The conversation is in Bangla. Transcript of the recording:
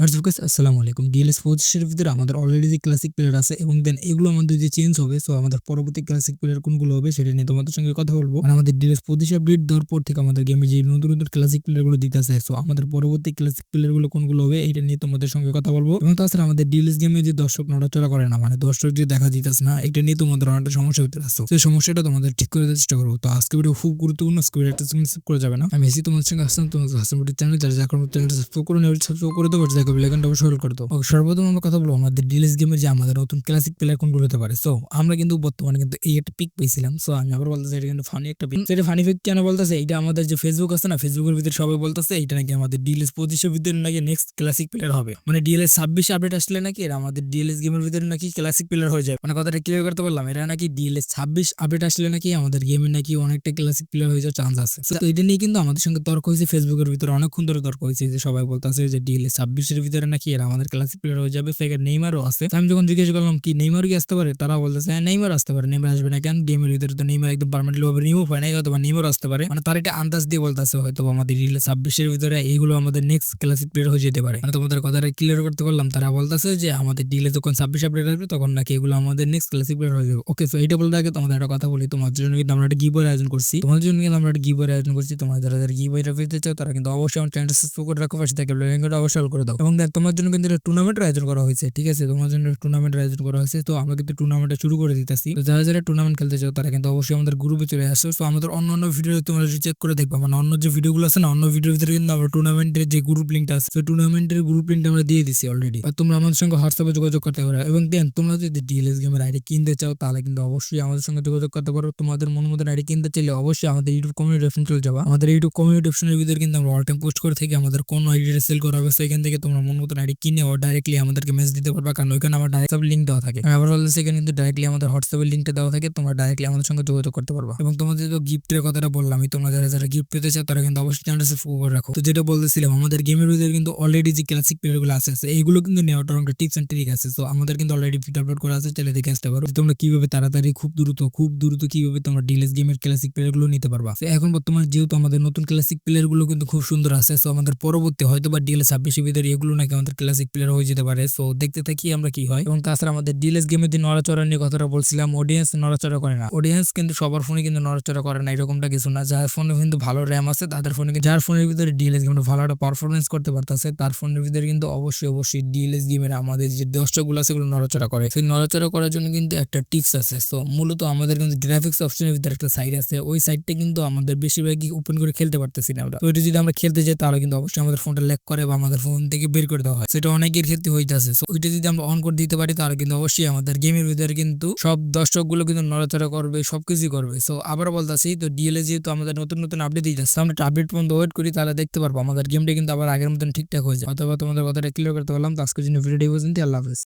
গাইস আসসালামু আলাইকুম ডিএলএস পঁচিশের ভিতরে আমাদের অলরেডি যে ক্লাসিক প্লেয়ার আছে এবং দেন এগুলো আমাদের যে চেঞ্জ হবে সো আমাদের পরবর্তী ক্লাসিক প্লেয়ার কোনগুলো হবে সেটা নিয়ে তোমাদের সঙ্গে কথা বলব। আর আমাদের ডিএলএস পঁচিশ আপডেট দেওয়ার পর থেকে আমাদের গেমে যে নতুন নতুন ক্লাসিক প্লেয়ারগুলো দিতেছে সো আমাদের পরবর্তী ক্লাসিক প্লেয়ারগুলো কোনগুলো হবে এটা নিয়ে তোমাদের সঙ্গে কথা বলব। এবং তাছাড়া আমাদের ডিএলএস গেমে যে দর্শক নড়াচড়া করে না মানে দর্শক যে দেখা দিতেছে না, এটা নিয়ে তোমাদের অনেকটা সমস্যা হতে আসছো সেই সমস্যাটা তোমাদের ঠিক করে দেওয়ার চেষ্টা করব। তো আজকে ভিডিও খুব গুরুত্বপূর্ণ ভিডিও একটা করে যাবে না। আমি এসি তোমাদের সঙ্গে আসলাম তোমাদের হাসান চ্যানেল যারা যা করব চ্যানেলটা সাবস্ক্রাইব করে নেবে সাবস্ক্রাইব করে দেবো সর্বপ্রথম আমরা কথা বলব আমাদের গেমের যে আমাদের নতুন ক্লাসিক প্লেয়ার কোনগুলো হতে পারে। সো আমরা কিন্তু বর্তমানে কিন্তু এই একটা পিক পেয়েছিলাম। সো আমি আবার বলতেছি, এটা কিন্তু ফানি একটা পিক সেটা ফানি পিক কেন বলতেছে? এটা আমাদের যে ফেসবুক আছে না ফেসবুকের ভিতরে সবাই বলতেছে এটা নাকি আমাদের ডিএলএস ভিতরে নাকি নেক্সট ক্লাসিক প্লেয়ার হবে। মানে ডিএলএস ছাব্বিশ আপডেট আসলে নাকি এরা আমাদের ডিএলএস গেমের ভিতরে নাকি ক্লাসিক প্লেয়ার হয়ে যায়। মানে কথাটা ক্লিয়ার করতে পারলাম এরা নাকি ডিএলএস ছাব্বিশ আপডেট আসলে নাকি আমাদের গেমে নাকি অনেকটা ক্লাসিক প্লেয়ার হয়ে যাওয়ার চান্স আছে। তো এটা নিয়ে কিন্তু আমাদের সঙ্গে তর্ক হয়েছে ফেসবুকের ভিতরে অনেকক্ষণ ধরে তর্ক হয়েছে যে সবাই বলতেছে যে ডিএলএস ছাব্বিশের ভিতরে নাকি এরা আমাদের ক্লাসিক প্লেয়ার হয়ে যাবে ফেকে নেইমারও আছে। আমি যখন জিজ্ঞেস করলাম, কি নেইমার কি আসতে পারে? তারা বলতেছে হ্যাঁ নেইমার আসতে পারে। নেইমার আসবে না কেন? গেমের ভিতরে তো নেইমার একদম পারমানেন্টলি ভাবে রিমুভ হয় নাই অথবা নেইমার আসতে পারে। মানে তার এটা আন্দাজ দিয়ে বলতেছে হয়তো আমাদের ছাব্বিশের ভিতরে এইগুলো আমাদের নেক্সট ক্লাসিক প্লেয়ার হয়ে যেতে পারে। মানে তোমাদের কথাটা ক্লিয়ার করতে পারলাম তারা বলতেছে যে আমাদের ডিএলএস যখন ছাব্বিশ আপডেট আসবে, তখন নাকি এগুলো আমাদের নেক্সট ক্লাসিক প্লেয়ার হয়ে যাবে। ওকে তো এইটা বলতে আগে তোমাদের একটা কথা বলি। তোমাদের জন্য কিন্তু আমরা একটা গিবয়ের আয়োজন করছি। তোমাদের জন্য কিন্তু আমরা একটা গিবয়ের আয়োজন করছি। তোমার যারা যারা গিবয়েটা পেতে চাও, তারা কিন্তু অবশ্যই আমার চ্যানেলটা সাবস্ক্রাইব করে রাখো। পাশে থাকে অবশ্যই করে দাও। দেখ, তোমার জন্য কিন্তু একটা টুর্নামেন্টের আয়োজন করা হয়েছে, ঠিক আছে? তোমার জন্য টুর্নামেন্টের আয়োজন করা হয়েছে। তো আমরা কিন্তু টুর্নামেন্টটা শুরু করে দিতেছি। তো যারা যারা টুর্নামেন্ট খেলতে চাও, তারা কিন্তু অবশ্যই আমাদের গ্রুপে চলে আসো। তো আমাদের অন্য অন্য ভিডিও তোমরা চেক করে দেখবা মানে অন্য যে ভিডিওগুলো আছে না, অন্য ভিডিওর ভিতরে কিন্তু আমরা টুর্নামেন্টের যে গ্রুপ লিঙ্কটা আছে, তো টুর্নামেন্টের গ্রুপ লিঙ্কটা আমরা দিয়ে দিছি অলরেডি আর তোমরা আমাদের সঙ্গে হোয়াটসঅ্যাপে যোগাযোগ করতে পারো। এবং দেন, তোমরা যদি ডিএলএস গেমের আইডি কিনতে চাও, তাহলে কিন্তু অবশ্যই আমাদের সঙ্গে যোগাযোগ করতে পারো। তোমাদের মন মতন আইডি কিনতে চাইলে অবশ্যই আমাদের ইউটিউব কমিউনিটি অপশন চলে যাবা। আমাদের ইউটিউব কমিউনিটি অপশনের ভিতরে কিন্তু আমরা অল টাইম পোস্ট করে থাকি। আমাদের কোন আইডিটা সেল করা হবে, সেখান থেকে তোমরা মন মতন আইডি কিনে ও ডাইরেক্টলি আমাদেরকে মেসেজ দিতে পারবা। কারণ ওইখানে আমার ডাইরেক্ট লিঙ্ক দেওয়া থাকে। আমি আবার বলতে সেখানে কিন্তু ডাইরেক্টলি আমাদের হোয়াটসঅ্যাপের লিঙ্কটা দেওয়া থাকে তোমরা ডাইরেক্টলি আমাদের সঙ্গে যোগাযোগ করতে পারবা। এবং তোমাদের তো গিফটের কথাটা বললাম তোমরা যারা যারা গিফট পেতে চাও তারা কিন্তু অবশ্যই চ্যানেলটা সাবস্ক্রাইব করে রাখো। তো যেটা বলতেছিলাম আমাদের গেমের ভিতরে কিন্তু অলরেডি যে ক্লাসিক প্লেয়ারগুলো আছে আছে, এইগুলো কিন্তু নেওয়াটার অনেক টিপস এন্ড ট্রিক আছে। তো আমাদের কিন্তু অলরেডি ভিডিও আপলোড করা আছে চ্যানেলে দেখে আসতে পারো। যে তোমরা কীভাবে তাড়াতাড়ি খুব দ্রুত খুব দ্রুত কীভাবে তোমরা ডিএলএস গেমের ক্লাসিক প্লেয়ারগুলো নিতে পারবা। এখন বর্তমানে যেহেতু আমাদের নতুন ক্লাসিক প্লেয়ারগুলো কিন্তু খুব সুন্দর আছে সো আমাদের পরবর্তী হয়তো বা ডিএলএস ছাব্বিশের ভিতরে এগুলো নাকি আমাদের ক্লাসিক প্লেয়ার হয়ে যেতে পারে। সো দেখতে থাকি আমরা কি হয়। এবং তাছাড়া আমাদের ডিএলএস গেমের যে নড়াচড়া নিয়ে কথাটা বলছিলাম অডিয়েন্স নড়াচড়া করে না। অডিয়েন্স কিন্তু সবার ফোনে কিন্তু নড়াচড়া করে না, এরকমটা কিছু না। যার ফোনে কিন্তু ভালো র্যাম আছে, তাদের ফোনে কিন্তু- যার ফোনের ভিতরে ডিএলএস গেমটা ভালো একটা পারফরমেন্স করতে পারতেছে, তার ফোনের ভিতরে কিন্তু অবশ্যই অবশ্যই ডিএলএস গেমের আমাদের যে দর্শকগুলো আছে সেগুলো নড়াচড়া করে। সেই নড়াচড়া করার জন্য কিন্তু একটা টিপস আছে। তো মূলত আমাদের কিন্তু গ্রাফিক্স অপশনের ভিতরে একটা সাইড আছে। ওই সাইডটা কিন্তু আমাদের বেশিরভাগই ওপেন করে খেলতে পারতেছি না আমরা। তো যদি আমরা খেলতে যাই, তাহলে কিন্তু অবশ্যই আমাদের ফোনটা ল্যাক করে বা আমাদের ফোন থেকে বের করে দেওয়া হয়। সেটা অনেকের ক্ষেত্রে হইতেছে। ওইটা যদি আমরা অন করে দিতে পারি, তাহলে কিন্তু অবশ্যই আমাদের গেমের ভিতরে কিন্তু সব দর্শকগুলো কিন্তু নড়াচড়া করবে, সবকিছুই করবে। সো আবার বলতেছি, তো ডিএলএ যেহেতু আমাদের নতুন নতুন আপডেট দিয়ে যাচ্ছে আমরা আপডেট পর্যন্ত ওয়েট করি, তাহলে দেখতে পারব। আমাদের গেমটা কিন্তু আবার আগের মতন ঠিকঠাক হয়ে যায় অথবা তোমাদের কথাটা ক্লিয়ার করতে পারলাম। তো আজকের জন্য ভিডিওটি পর্যন্ত আল্লাহ হাফেজ।